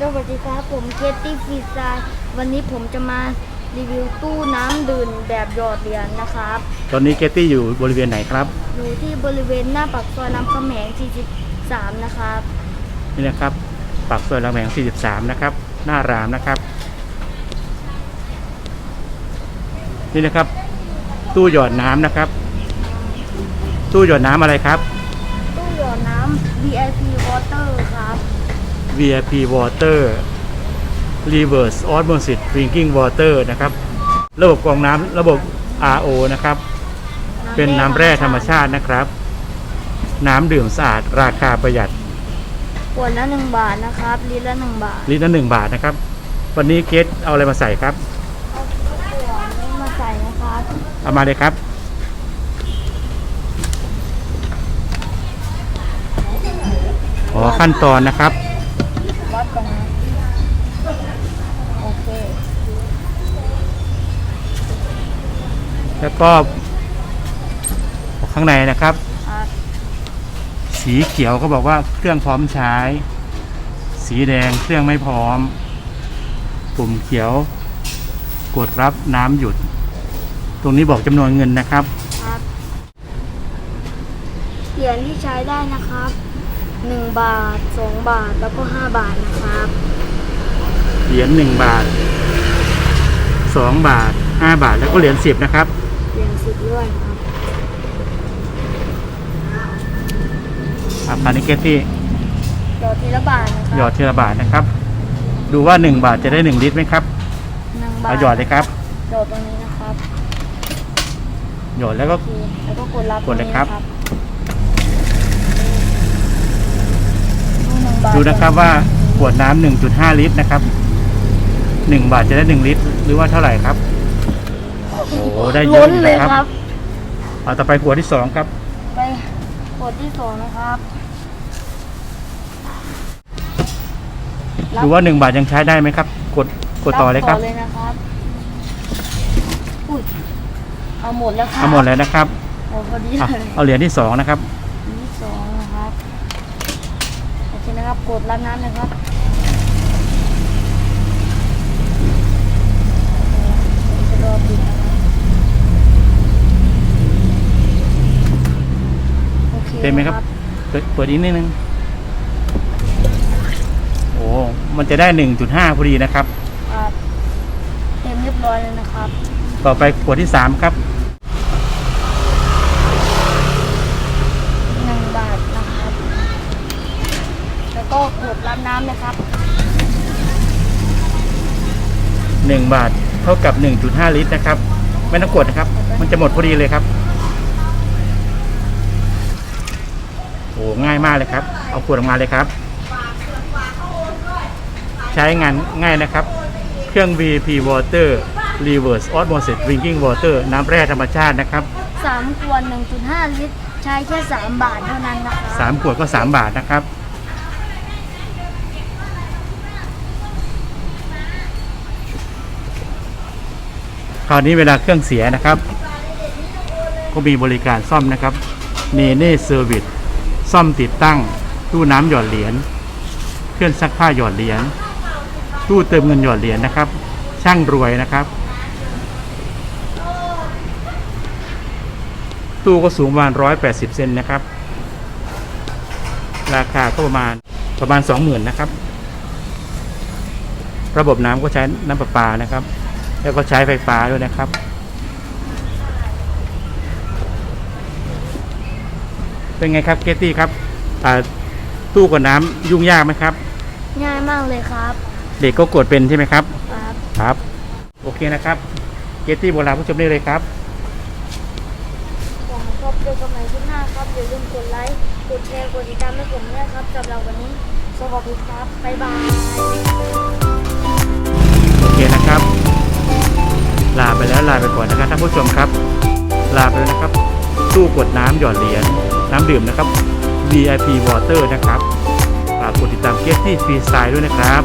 สวัสดีครับ ผมเคตตี้ฟีซายวันนี้ผมจะมารีวิวตู้น้ำดื่มแบบหยอดเหรียญนะครับ ตอนนี้เกตตี้อยู่บริเวณไหนครับ อยู่ที่บริเวณหน้าปากซอยรามคำแหง 43 นะครับ นี่นะครับปากซอยรามคำแหง 43 นะครับ หน้ารามนะครับ นี่นะครับ ตู้หยอดน้ำนะครับ ตู้หยอดน้ำอะไรครับ ตู้หยอดน้ำ VIP Water ครับ VIP Water Reverse Osmosis Drinking Water นะครับ ระบบกรองน้ำระบบ RO นะครับ เป็นน้ำแร่ธรรมชาตินะครับ น้ำดื่มสะอาดราคาประหยัดขวดละ1บาทนะครับ ลิตรละ1บาท ลิตรละหนึ่งบาทนะครับ วันนี้เกตเอาอะไรมาใส่ครับ เอาขวดนี้มาใส่นะครับ เอามาเลยครับ ขอขั้นตอนนะครับวัด ก่อนนะโอเคแล้วก็ข้างในนะครับสีเขียวก็บอกว่าเครื่องพร้อมใช้ สีแดงเครื่องไม่พร้อม ปุ่มเขียว กดรับน้ำหยุด ตรงนี้บอกจำนวนเงินนะครับ ครับเหรียญที่ใช้ได้นะครับ 1 บาท 2 บาทแล้วก็ 5 บาทนะครับ เหรียญหนึ่งบาทสองบาทห้าบาทแล้วก็เหรียญสิบนะครับ เหรียญสิบด้วยครับอ่าพานิเกตที่หยอดทีละบาทนะครัหยอดทีละบาทนะครับ ดูว่าหนึ่งบาทจะได้หนึ่งลิตรไหมครับหนึ่งบาทเอาหยอดเลยครับ หยอดตรงนี้นะครับ หยอดแล้วก็โอเคแล้วก็กดรับกดเลยครับ ตงนี้ ดูนะครับว่าขวดน้ำหนึ่งจุดห้าลิตรนะครับหนึ่งบาทจะได้หนึ่งลิตร หรือว่าเท่าไหร่ครับ โอ้โหได้เยล้อะนอยู่เลยนะครับครับเอาต่อไปขวดที่สองครับ ไปกดที่สองนะครับรับดูว่าหนึ่งบาทยังใช้ได้ไหมครับกดกดต่อเลยครับเลยนะครับอุ้ยเอาหมดแล้วครับเอาหมดเลยนะครับโอ้พอดีอะเลยเอาเหรียญที่สองนะครับ อันที่สองนะครับโอเค นะครับกดรับน้ำนะครับผมจะรอปิดนะครับโอเคเต็มไหมครับ เปิดเปิดอีกนิดนึงโอ้มันจะได้หนึ่งจุดห้าพอดีนะครับครับเต็มเรียบร้อยเลยนะครับ ต่อไปขวดที่สามครับ หนึ่งบาทนะครับ แล้ว ก็กดรับน้ำนะครับหนึ่งบาทเท่ากับหนึ่งจุดห้าลิตรนะครับ ไม่ต้องกดนะครับ มันจะหมดพอดีเลยครับ โอ้ง่ายมากเลยครับ เอาขวดออกมาเลยครับ ใช้งานง่ายนะครับ เครื่อง VP Water Reverse Osmosis Drinking Water น้ำแร่ธรรมชาตินะครับสามขวด 1.5 ลิตร ใช้แค่สามบาทเท่านั้นนะคะสามขวดก็สามบาทนะครับ คราวนี้เวลาเครื่องเสียนะครับ ก็มีบริการซ่อมนะครับเนเน่เซอร์วิสซ่อมติดตั้ง ตู้น้ำหยอดเหรียญเครื่องซักผ้าหยอดเหรียญตู้เติมเงินหยอดเหรียญนะครับ ช่างรวยนะครับ ตู้ก็สูงประมาณ180เซนนะครับ ราคาก็ประมาณประมาณ20,000นะครับ ระบบน้ำก็ใช้น้ำประปานะครับ แล้วก็ใช้ไฟฟ้าด้วยนะครับ เป็นไงครับเกตตี้ครับอ่าตู้กดน้ำยุ่งยากไหมครับ ง่ายมากเลยครับ เด็กก็กดเป็นใช่ไหมครับ ครับ ครับ โอเคนะครับเกตตี้โบราณผู้ชมได้เลยครับผมชอบเจอกันใหม่ที่หน้าครับอย่าลืมกดไลค์กดแชร์กดติดตามให้ผมด้วยครับสำหรับวันนี้สวัสดีครับบ๊ายบาย ลาไปแล้วลาไปก่อนนะครับท่านผู้ชมครับ ลาไปแล้วนะครับ ตู้กดน้ำหยอดเหรียญน้ำดื่มนะครับ VIP Water นะครับฝากกดติดตามเกสที่ฟรีสไตล์ด้วยนะครับ